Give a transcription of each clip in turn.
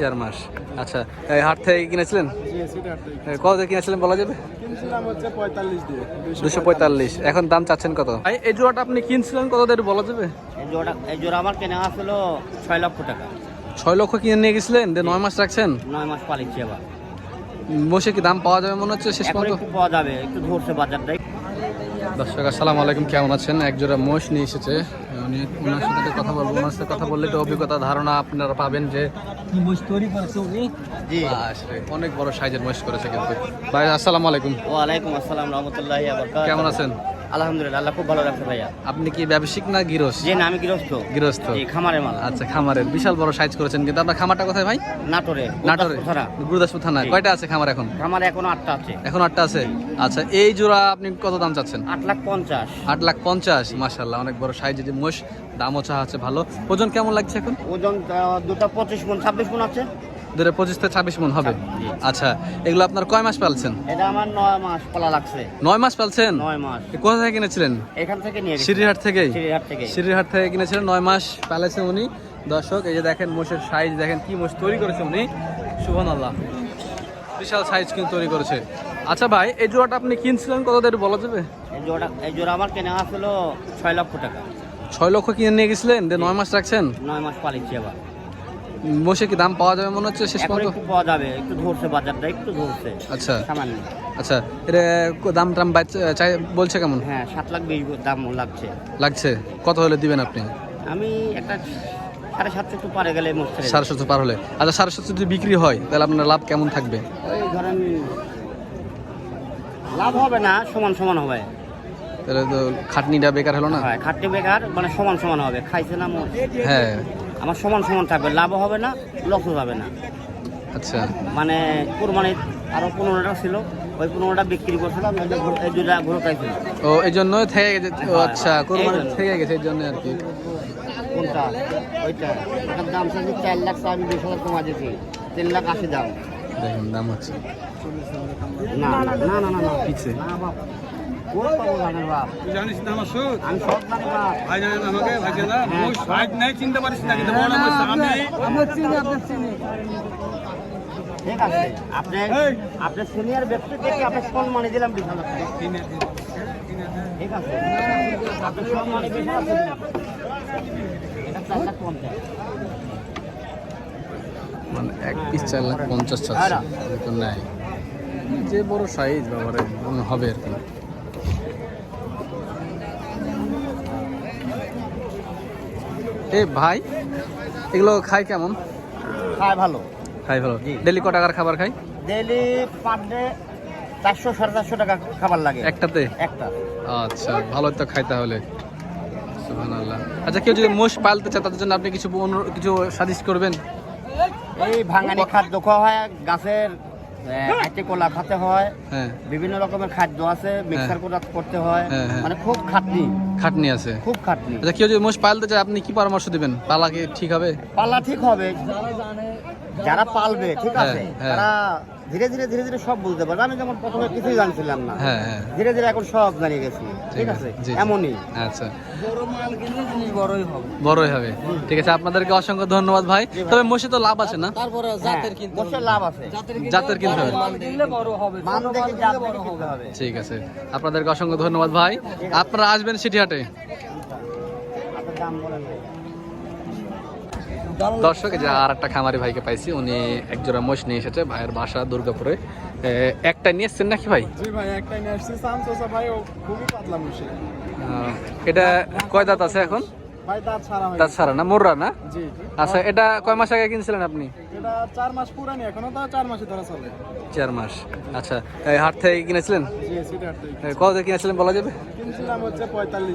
চার মাস। আচ্ছা এই হাট থেকে কিনেছিলেন? কত দিয়ে কিনেছিলেন বলা যাবে? দুশো পঁয়তাল্লিশ এখন দাম চাচ্ছেন কত? এই জোড়াটা আপনি কিনছিলেন কত দিয়ে বলা যাবে? এই জোড়া এই জোড়া আমার কেনা আসলো ছয় লক্ষ টাকা। ছয় লক্ষ কিনে নিয়ে গেছিলেন? দিয়ে নয় মাস রাখছেন? নয় মাস পালিয়েছি আবার বসে কি দাম পাওয়া যাবে মনে হচ্ছে শেষ পর্যন্ত? পাওয়া যাবে একটু ধরছে বাজারটা দর্শক আসসালামু আলাইকুম কেমন আছেন? একজোড়া মোষ নিয়ে এসেছে। উনি ওনার সাথে কথা বলব ওনার সাথে কথা বললে তো অভিজ্ঞতা ধারণা আপনারা পাবেন যে কি মোষ তৈরি করেছে উনি? জি। অনেক বড় সাইজের মোষ করেছে কিন্তু। ভাই আসসালামু আলাইকুম। ওয়ালাইকুম আসসালাম রহমতুল্লাহ কেমন আছেন? আলহামদুলিল্লাহ আল্লাহ খুব ভালো রাখছে ভাইয়া। আপনি কি ব্যবসায়িক না গিরস যে না আমি গৃহস্থ। গৃহস্থ। জি খামারে মাল। আচ্ছা খামারের। বিশাল বড় সাইজ করেছেন কিন্তু আপনার খামারটা কোথায় ভাই? নাটোরে নাটোরে। গুরুদাসপুর থানায়। কয়টা আছে খামার এখন? খামারে এখনও আটটা আছে। এখন আটটা আছে? আচ্ছা এই জোড়া আপনি কত দাম চাচ্ছেন? আট লাখ পঞ্চাশ। আট লাখ পঞ্চাশ মাসাল্লাহ অনেক বড় সাইজের যে মোষ দামও চাওয়া আছে ভালো। ওজন কেমন লাগছে এখন? ওজন দুটো পঁচিশ মন ছাব্বিশ মন আছে। দূরে পঁচিশ থেকে ছাব্বিশ মন হবে? আচ্ছা এগুলো আপনার কয় মাস পালছেন? এটা আমার নয় মাস পালা লাগছে। নয় মাস পালছেন? নয় মাস। কোথা থেকে কিনেছিলেন? এখান থেকে নিয়ে থেকেই থেকে? সিঁড়িহাট থেকে। কিনেছিলেন নয় মাস পালেছেন উনি। দর্শক এই যে দেখেন মোষের সাইজ দেখেন কি মোষ তৈরি করেছে উনি। সুবহান আল্লাহ বিশাল সাইজ কিন্তু তৈরি করেছে। আচ্ছা ভাই এই জোড়াটা আপনি কিনছিলেন? কত একটু বলা যাবে? এই জোড়া এই জোড়া আমার কেনা আসলো ছয় লক্ষ টাকা। ছয় লক্ষ কিনে নিয়ে গেছিলেন? নয় মাস রাখছেন? নয় মাস পালিয়েছি আবার। মোষে কি দাম পাওয়া যাবে মনে হচ্ছে? শেষ পর্যন্ত? একটু পাওয়া যাবে একটু ধরছে বাজারটা একটু ধরছে আচ্ছা। সামান্য। আচ্ছা এটা দাম টাম চাই বলছে কেমন? হ্যাঁ সাত লাখ বিশ দাম লাগছে। লাগছে। কত হলে দিবেন আপনি? আমি একটা সাড়ে সাতশো একটু পারে গেলে মুখছে সাড়ে সাতশো পার হলে। আচ্ছা সাড়ে সাতশো যদি বিক্রি হয় তাহলে আপনার লাভ কেমন থাকবে? ওই ধরেন লাভ হবে না সমান সমান হবে। তাহলে তো খাটনিটা বেকার হলো না? হয় খাটনি বেকার মানে সমান সমান হবে। খাইছে না হ্যাঁ। আমার সমান সমান থাকবে লাভও হবে না লসও যাবে না আচ্ছা মানে কোরবানি আরও পনেরোটা ছিল ওই পনেরোটা বিক্রি করছিলাম এই ঘুর- এই ও এই জন্য থেকে গেছে আচ্ছা কোরবানি থেকে গেছে এই জন্য আর কি কোনটা ওইটা ওটার দাম চাইছি চার লাখ আমি বিশ হাজার কমা দিয়েছি তিন লাখ আশি দাম দেখুন দাম হচ্ছে না না না না না না তুই জানিস না আমার সুদ আমি সব জানি ভাই জানেন আমাকে ভাই জানা হ্যাঁ। সাইড নাই চিনতে পারিস না কিন্তু বড় মুখ আমি ঠিক আছে। আপনি আপনি সিনিয়র ব্যক্তি থেকে আপনি সম্মানে দিলাম বিশ হাজার ঠিক আছে। আপনি সম্মানে বিশ হাজার এটা চার লাখ পঞ্চাশ মানে এক পিস চার লাখ পঞ্চাশ হ্যাঁ, তো যে বড় সাইজ বাবারে মনে হবে আর কি। এ ভাই এগুলো খাই কেমন? খায় ভালো। খাই ভালো। ডেলি ক টাকার খাবার খাই? ডেলি পার ডে চারশো সাড়ে চারশো টাকা খাবার লাগে। একটাতে? একটা। আচ্ছা ভালো তো খাই তাহলে। সুবহানাল্লাহ। আচ্ছা কেউ যদি মোষ পালতে চায় তাদের জন্য আপনি কিছু কিছু সাজেস্ট করবেন? এই ভাঙানি খাদ্য খাওয়া হয় গাছের আইটে কলা খাতে হয় হ্যাঁ। বিভিন্ন রকমের খাদ্য আছে মিক্সার করা করতে হয় হ্যাঁ, হ্যাঁ। মানে খুব খাটনি। খাটনি আছে। খুব খাটনি। আচ্ছা কেউ যদি মোষ পালতে চায় আপনি কি পরামর্শ দিবেন? পালা কি ঠিক হবে? পাল্লা ঠিক হবে। যারা পালবে ঠিক হ্যাঁ, আছে। হ্যাঁ। তারা ধীরে ধীরে ধীরে ধীরে সব বুঝতে পারবে। আমি যেমন প্রথমে কিছুই জানছিলাম না। হ্যাঁ হ্যাঁ। ধীরে ধীরে এখন সব জানিয়ে গেছি। ঠিক আছে। এমনই। আচ্ছা। বড় মাল কিনলে জিনিস বড়ই হবে। বড়ই হবে। ঠিক আছে আপনাদেরকে অসংখ্য ধন্যবাদ ভাই। তবে মোষে তো লাভ আছে না? তারপরে জাতের কিনতে লাভ আছে। জাতের কিনতে হবে। মান দেখে জাত দেখে হবে। ঠিক আছে। আপনাদেরকে অসংখ্য ধন্যবাদ ভাই। আপনারা আসবেন সিটিহাটে। আপনার দাম বলেন ভাই। দর্শক যে আর একটা খামারি ভাইকে পাইছি উনি একজোড়া মোষ নিয়ে এসেছে ভাইয়ের বাসা দুর্গাপুরে। একটা নিয়ে এসছেন নাকি ভাই? জি ভাই একটাই নিয়ে আসছি ভাই খুবই পাতলা মুশি এটা কয় দাঁত আছে এখন? ভাই দাঁত ছাড়া দাঁত ছাড়া না মোররা না? জি জি। আচ্ছা এটা কয় মাস আগে কিনছিলেন আপনি? এটা মাস পুরানি এখনও তো চার মাসে ধরা চলে। চার মাস। আচ্ছা এই হাট থেকে কিনেছিলেন? জি সিটি হাট থেকে কত দিয়ে কিনেছিলেন বলা যাবে? কিনছিলাম হচ্ছে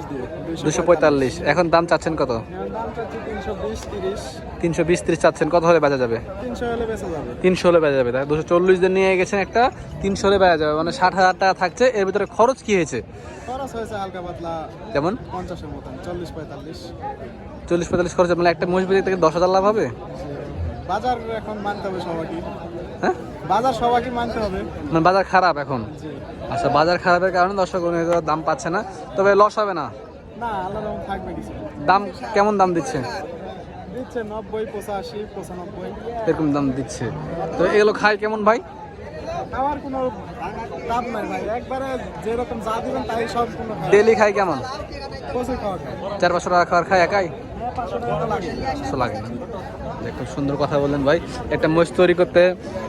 দিয়ে এখন দাম চাচ্ছেন কত? দাম চাচ্ছি তিনশো বিশ তিরিশ। তিনশো বিশ ত্রিশ চাচ্ছেন। কত হলে বেচা যাবে? তিনশো হলে বেঁচে যাবে। তিনশো হলে বেচা যাবে। তাই দুশো চল্লিশ দিন নিয়ে গেছেন একটা তিনশো হলে বেচা যাবে। মানে ষাট হাজার টাকা থাকছে। এর ভিতরে খরচ কি হয়েছে? খরচ হয়েছে হালকা পাতলা যেমন পঞ্চাশের মতন চল্লিশ পঁয়তাল্লিশ। চল্লিশ পঁয়তাল্লিশ খরচ মানে একটা মহিষ থেকে দশ হাজার লাভ হবে? বাজার এখন মানতে হবে সবাইকে। হ্যাঁ? বাজার সবাইকে মানতে হবে। মানে বাজার খারাপ এখন। আচ্ছা বাজার খারাপের কারণে দর্শক দাম পাচ্ছে না তবে লস হবে না। না আল্লাহ থাকবে কিছু। দাম কেমন দাম দিচ্ছে? দিচ্ছে নব্বই পঁচাশি পঁচানব্বই। এরকম দাম দিচ্ছে। তো এগুলো খায় কেমন ভাই? আমার কোনো দাম নাই ভাই। একবারে যেরকম যা দিবেন তাই খায় ডেলি খায় কেমন? প্রচুর খাওয়া খায়। চার পাঁচশো টাকা খাওয়ার খায় একাই? হ্যাঁ পাঁচশো লাগে। খুব সুন্দর কথা বললেন ভাই। একটা মোষ তৈরি করতে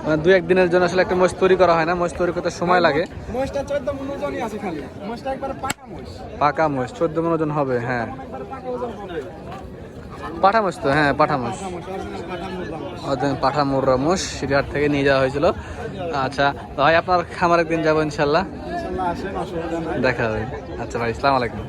মানে দু একদিনের জন্য আসলে একটা মোষ তৈরি করা হয় না। মোষ তৈরি করতে সময় লাগে। পাকা মোষ চোদ্দ মন ওজন হবে হ্যাঁ। পাঠা মোষ তো হ্যাঁ পাঠা মোষ পাঠা মোররা মোষ সিটিহাট থেকে নিয়ে যাওয়া হয়েছিল। আচ্ছা ভাই আপনার খামার একদিন যাব ইনশাল্লাহ। দেখা হবে। আচ্ছা ভাই ইসলাম আলাইকুম।